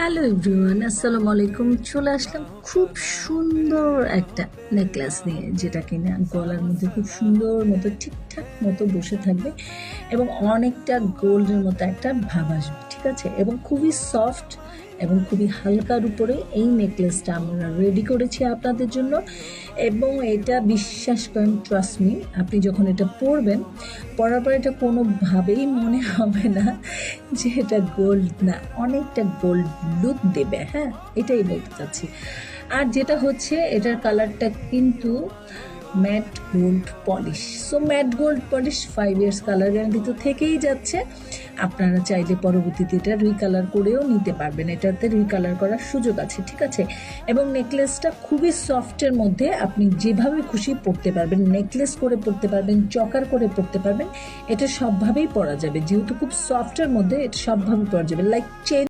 Hello everyone, আসসালামু আলাইকুম। চলে আসলাম খুব সুন্দর একটা নেকলেস নিয়ে, যেটা কিনা গলার মধ্যে খুব সুন্দর মতো, ঠিকঠাক মতো বসে থাকবে এবং অনেকটা গোল্ডের মতো একটা ভাব আসবে, ঠিক আছে? এবং খুবই সফট এবং খুবই হালকার উপরে এই নেকলেসটা আমরা রেডি করেছি আপনাদের জন্য। এবং এটা বিশ্বাস করেন ট্রাস্ট মি আপনি যখন এটা পরবেন, পরার পর এটা কোনোভাবেই মনে হবে না যে এটা গোল্ড না, অনেকটা গোল্ড লুক দেবে হ্যাঁ? এটাই বলতে চাচ্ছি। আর যেটা হচ্ছে, এটার কালারটা কিন্তু matte gold polish so matte gold polish five years colour guarantee তো থেকেই যাচ্ছে। আপনারা চাইলে পরবর্তীতে এটা রিকালার করেও নিতে পারবেন। এটাতে রিকালার করার সুযোগ আছে, ঠিক আছে? এবং নেকলেসটা খুবই সফটের মধ্যে আপনি যেভাবে খুশি পরতে পারবেন নেকলেস করে পরতে পারবেন, চকার করে পরতে পারবেন, এটা সবভাবেই পরা যাবে। যেহেতু খুব সফটের মধ্যে, এটা সবভাবে পরা যাবে। Like chain